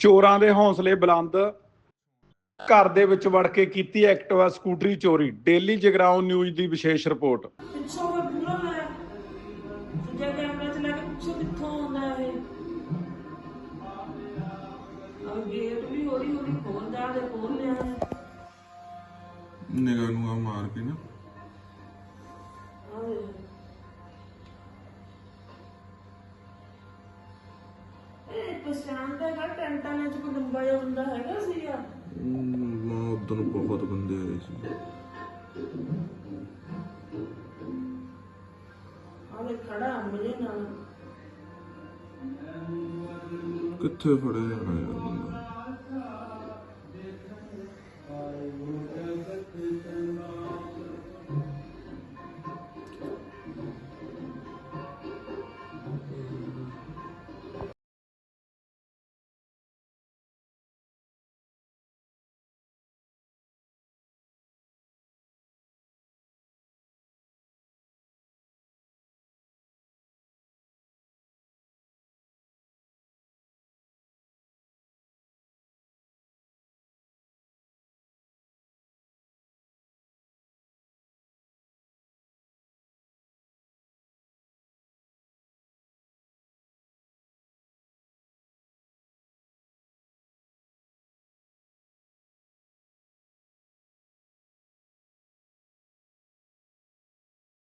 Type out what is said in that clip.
ਚੋਰਾਂ ਦੇ ਹੌਸਲੇ ਬੁਲੰਦ। ਘਰ ਦੇ ਵਿੱਚ ਵੜ ਕੇ ਕੀਤੀ ਐਕਟਿਵਾ ਸਕੂਟਰੀ ਚੋਰੀ। ਡੇਲੀ ਜਗਰਾਉਂ ਨਿਊਜ਼ ਦੀ ਵਿਸ਼ੇਸ਼ ਰਿਪੋਰਟ। ਪਿੱਛੋਂ ਮੈਂ ਪੂਰਾ ਮੈਂ ਦੂਜਾ ਕੈਮਰਾ ਚਲਾ ਕੇ ਪਿੱਛੋਂ ਕਿੱਥੋਂ ਆਉਂਦਾ ਇਹ। ਆ ਗੇਟ ਵੀ ਹੌਲੀ ਹੌਲੀ ਖੋਲਦਾ ਤੇ ਖੋਲ ਲਿਆ। ਹੈ ਨਿਗਾਹ ਨੂੰ ਆ ਮਾਰ ਕੇ ਨਾ। ਇਹ ਪਛਾਣ ਦਾ ਘਰ ਟੈਂਟਾਂ ਵਿੱਚ ਕੋਈ ਲੰਬਾ ਜਿਹਾ ਹੁੰਦਾ ਹੈਗਾ ਸੀਗਾ ਮਾਂ ਉਦੋਂ ਬਹੁਤ ਬੰਦੇ ਆਏ ਸੀ। ਆਲੇ ਖੜਾ ਮਜੇ ਨਾਲ। ਕਿੱਥੇ ਫੜੇ ਜਾਣਾ ਯਾਰ